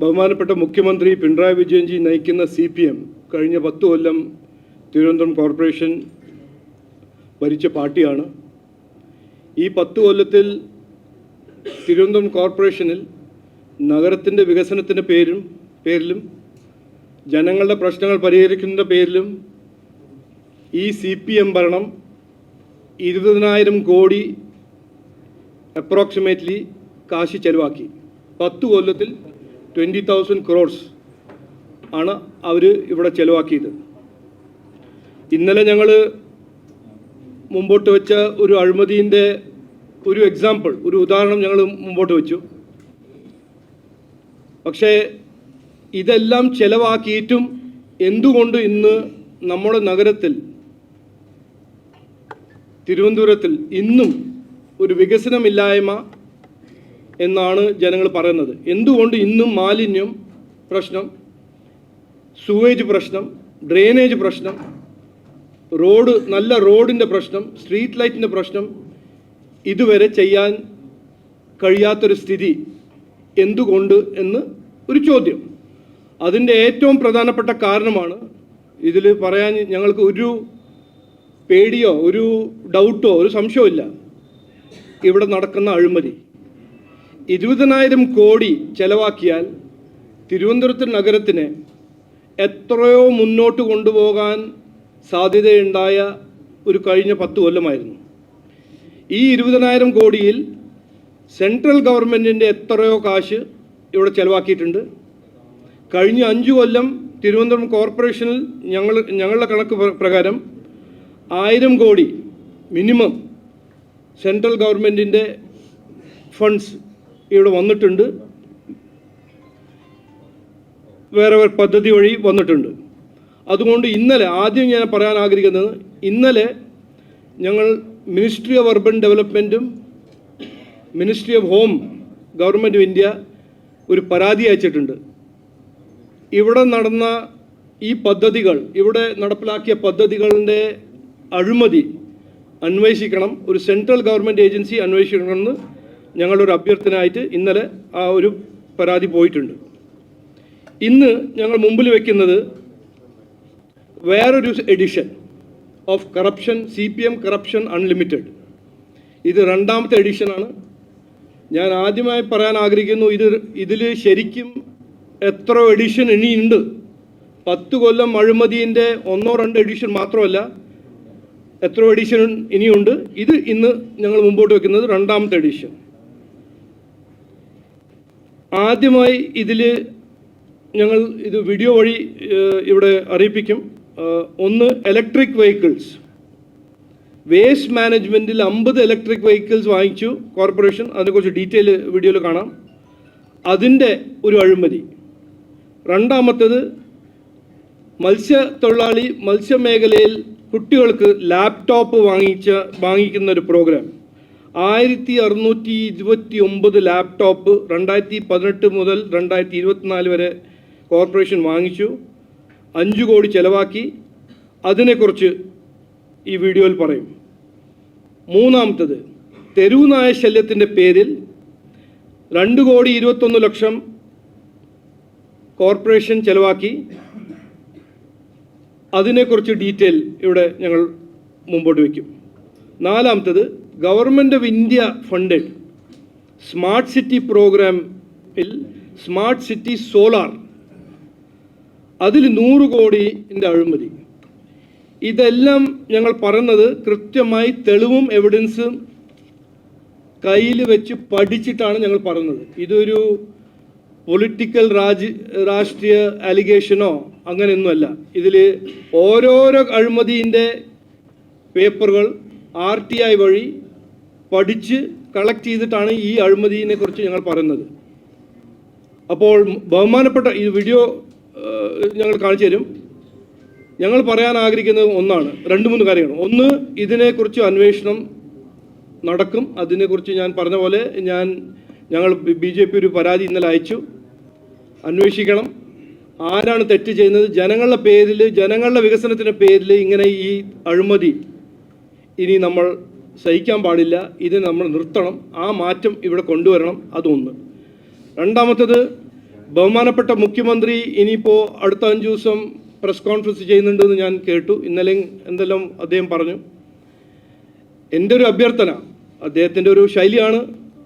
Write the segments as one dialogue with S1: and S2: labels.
S1: ബഹുമാനപ്പെട്ട മുഖ്യമന്ത്രി പിണറായി വിജയൻജി നയിക്കുന്ന സി പി എം കഴിഞ്ഞ പത്ത് കൊല്ലം തിരുവനന്തപുരം കോർപ്പറേഷൻ ഭരിച്ച പാർട്ടിയാണ്. ഈ പത്ത് കൊല്ലത്തിൽ തിരുവനന്തപുരം കോർപ്പറേഷനിൽ നഗരത്തിന്റെ വികസനത്തിന്റെ പേരും പേരിലും ജനങ്ങളുടെ പ്രശ്നങ്ങൾ പരിഹരിക്കുന്നതിന്റെ പേരിലും ഈ സി പി എം ഭരണം ഇരുപതിനായിരം കോടി അപ്രോക്സിമേറ്റ്ലി കാശി ചെലവാക്കി. പത്ത് കൊല്ലത്തിൽ ട്വന്റി തൗസൻഡ് ക്രോഡ്സ് ആണ് അവർ ഇവിടെ ചെലവാക്കിയത്. ഇന്നലെ ഞങ്ങൾ മുമ്പോട്ട് വെച്ച ഒരു അഴിമതിന്റെ ഒരു എക്സാമ്പിൾ ഒരു ഉദാഹരണം ഞങ്ങൾ മുമ്പോട്ട് വെച്ചു. പക്ഷേ ഇതെല്ലാം ചെലവാക്കിയിട്ടും എന്തുകൊണ്ട് ഇന്ന് നമ്മുടെ നഗരത്തിൽ തിരുവനന്തപുരത്തിൽ ഇന്നും ഒരു വികസനമില്ലായ്മ എന്നാണ് ജനങ്ങൾ പറയുന്നത്. എന്തുകൊണ്ട് ഇന്നും മാലിന്യം പ്രശ്നം സുവേജ് പ്രശ്നം ഡ്രെയിനേജ് പ്രശ്നം റോഡ് നല്ല റോഡിന്റെ പ്രശ്നം സ്ട്രീറ്റ് ലൈറ്റിന്റെ പ്രശ്നം ഇതുവരെ ചെയ്യാൻ കഴിയാത്തൊരു സ്ഥിതി എന്തുകൊണ്ട് എന്ന് ഒരു ചോദ്യം. അതിന്റെ ഏറ്റവും പ്രധാനപ്പെട്ട കാരണമാണ് ഇതിൽ പറയാൻ ഞങ്ങൾക്ക് ഒരു പേടിയോ ഒരു ഡൗട്ടോ ഒരു സംശയമില്ല ഇവിടെ നടക്കുന്ന അഴിമതി. ഇരുപതിനായിരം കോടി ചെലവാക്കിയാൽ തിരുവനന്തപുരത്ത് നഗരത്തിന് എത്രയോ മുന്നോട്ട് കൊണ്ടുപോകാൻ സാധ്യതയുണ്ടായ ഒരു കഴിഞ്ഞ പത്ത് കൊല്ലമായിരുന്നു. ഈ ഇരുപതിനായിരം കോടിയിൽ സെൻട്രൽ ഗവൺമെന്റിന്റെ എത്രയോ കാശ് ഇവിടെ ചെലവാക്കിയിട്ടുണ്ട്. കഴിഞ്ഞ അഞ്ചു കൊല്ലം തിരുവനന്തപുരം കോർപ്പറേഷനിൽ ഞങ്ങൾ ഞങ്ങളുടെ കണക്ക് പ്രകാരം ആയിരം കോടി മിനിമം സെൻട്രൽ ഗവൺമെന്റിന്റെ ഫണ്ട്സ് ഇവിടെ വന്നിട്ടുണ്ട്. വേറെ വേറെ പദ്ധതി വഴി വന്നിട്ടുണ്ട്. അതുകൊണ്ട് ഇന്നലെ ആദ്യം ഞാൻ പറയാൻ ആഗ്രഹിക്കുന്നത് ഇന്നലെ ഞങ്ങൾ ministry of urban ഡെവലപ്മെന്റും ministry of home government of India ഒരു പരാതി അയച്ചിട്ടുണ്ട്. ഇവിടെ നടന്ന ഈ പദ്ധതികൾ ഇവിടെ നടപ്പിലാക്കിയ പദ്ധതികളുടെ അഴിമതി അന്വേഷിക്കണം ഒരു സെൻട്രൽ ഗവൺമെന്റ് ഏജൻസി അന്വേഷിക്കണമെന്ന് ഞങ്ങളൊരു അഭ്യർത്ഥനയായിട്ട് ഇന്നലെ ആ ഒരു പരാതി പോയിട്ടുണ്ട്. ഇന്ന് ഞങ്ങൾ മുമ്പിൽ വയ്ക്കുന്നത് വേറൊരു edition of corruption C P M corruption unlimited ഇത് രണ്ടാമത്തെ എഡിഷനാണ് ഞാൻ ആദ്യമായി പറയാൻ ആഗ്രഹിക്കുന്നു ഇത് ഇതിൽ ശരിക്കും എത്ര എഡിഷൻ ഇനിയുണ്ട്. പത്ത് കൊല്ലം അഴിമതിന്റെ ഒന്നോ രണ്ടോ എഡിഷൻ മാത്രമല്ല എത്ര എഡിഷൻ ഇനിയുണ്ട്. ഇത് ഇന്ന് ഞങ്ങൾ മുമ്പോട്ട് വെക്കുന്നത് രണ്ടാമത്തെ എഡിഷൻ ആദ്യമായി ഇതിൽ ഞങ്ങൾ ഇത് വീഡിയോ വഴി ഇവിടെ അറിയിപ്പിക്കും. ഒന്ന് ഇലക്ട്രിക് വെഹിക്കിൾസ് വേസ്റ്റ് മാനേജ്മെന്റിൽ അമ്പത് ഇലക്ട്രിക് വെഹിക്കിൾസ് വാങ്ങിച്ചു കോർപ്പറേഷൻ അതിനെക്കുറിച്ച് ഡീറ്റെയിൽ വീഡിയോയിൽ കാണാം. അതിന്റെ ഒരു അഴിമതി. രണ്ടാമത്തേത് മത്സ്യത്തൊഴിലാളി മത്സ്യമേഖലയിൽ കുട്ടികൾക്ക് ലാപ്ടോപ്പ് വാങ്ങിച്ച വാങ്ങിക്കുന്ന ഒരു പ്രോഗ്രാം ആയിരത്തി അറുന്നൂറ്റി ഇരുപത്തി ഒമ്പത് ലാപ്ടോപ്പ് രണ്ടായിരത്തി പതിനെട്ട് മുതൽ രണ്ടായിരത്തി ഇരുപത്തിനാല് വരെ കോർപ്പറേഷൻ വാങ്ങിച്ചു അഞ്ച് കോടി ചിലവാക്കി. അതിനെക്കുറിച്ച് ഈ വീഡിയോയിൽ പറയും. മൂന്നാമത്തത് തെരുവ് നായ ശല്യത്തിന്റെ പേരിൽ രണ്ട് കോടി ഇരുപത്തൊന്ന് ലക്ഷം കോർപ്പറേഷൻ ചെലവാക്കി. അതിനെക്കുറിച്ച് ഡീറ്റെയിൽ ഇവിടെ ഞങ്ങൾ മുമ്പോട്ട് വയ്ക്കും. നാലാമത്തത് government of India funded smart city പ്രോഗ്രാമിൽ സ്മാർട്ട് സിറ്റി സോളാർ അതിൽ നൂറ് കോടിന്റെ അഴിമതി. ഇതെല്ലാം ഞങ്ങൾ പറയുന്നത് കൃത്യമായി തെളിവും എവിഡൻസും കയ്യിൽ വെച്ച് പഠിച്ചിട്ടാണ് ഞങ്ങൾ പറയുന്നത്. ഇതൊരു പൊളിറ്റിക്കൽ രാജ് രാഷ്ട്രീയ അലിഗേഷനോ അങ്ങനെയൊന്നുമല്ല. ഇതിൽ ഓരോരോ അഴിമതിന്റെ പേപ്പറുകൾ ആർ ടി ഐ വഴി പഠിച്ച് കളക്ട് ചെയ്തിട്ടാണ് ഈ അഴിമതിയെ കുറിച്ച് ഞങ്ങൾ പറയുന്നത്. അപ്പോൾ ബഹുമാനപ്പെട്ട ഈ വീഡിയോ ഞങ്ങൾ കാണിച്ചു തരും. ഞങ്ങൾ പറയാൻ ആഗ്രഹിക്കുന്നത് ഒന്നാണ് രണ്ട് മൂന്ന് കാര്യങ്ങൾ. ഒന്ന് ഇതിനെക്കുറിച്ച് അന്വേഷണം നടക്കും. അതിനെക്കുറിച്ച് ഞാൻ പറഞ്ഞ പോലെ ഞാൻ ഞങ്ങൾ ബി ജെ പി ഒരു പരാതി ഇന്നലെ അയച്ചു. അന്വേഷിക്കണം. ആരാണ് തെറ്റ് ചെയ്യുന്നത്? ജനങ്ങളുടെ പേരിൽ ജനങ്ങളുടെ വികസനത്തിന്റെ പേരിൽ ഇങ്ങനെ ഈ അഴിമതി ഇനി നമ്മൾ സഹിക്കാൻ പാടില്ല ഇത് നമ്മൾ നിർത്തണം ആ മാറ്റം ഇവിടെ കൊണ്ടുവരണം അതൊന്ന്. രണ്ടാമത്തത് ബഹുമാനപ്പെട്ട മുഖ്യമന്ത്രി ഇനിയിപ്പോൾ അടുത്ത അഞ്ച് ദിവസം പ്രസ് കോൺഫറൻസ് ചെയ്യുന്നുണ്ടെന്ന് ഞാൻ കേട്ടു ഇന്നലെ എന്തെല്ലാം അദ്ദേഹം പറഞ്ഞു. എന്റെ ഒരു അഭ്യർത്ഥന അദ്ദേഹത്തിന്റെ ഒരു ശൈലിയാണ്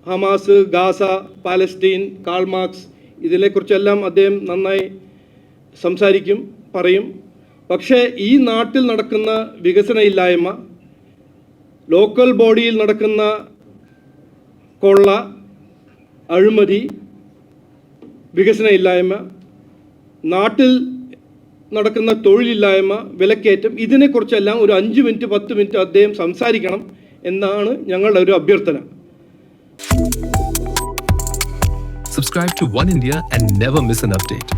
S1: Hamas Gaza Palestine Karl Marx ഇതിനെക്കുറിച്ചെല്ലാം അദ്ദേഹം നന്നായി സംസാരിക്കും പറയും. പക്ഷേ ഈ നാട്ടിൽ നടക്കുന്ന വികസന ഇല്ലായ്മ ലോക്കൽ ബോഡിയിൽ നടക്കുന്ന കൊള്ള അഴിമതി വികസന ഇല്ലായ്മ നാട്ടിൽ നടക്കുന്ന തൊഴിലില്ലായ്മ വിലക്കയറ്റം ഇതിനെക്കുറിച്ചെല്ലാം ഒരു അഞ്ച് മിനിറ്റ് പത്ത് മിനിറ്റ് അദ്ദേഹം സംസാരിക്കണം എന്നാണ് ഞങ്ങളുടെ ഒരു അഭ്യർത്ഥന
S2: Subscribe to One India and never miss an update.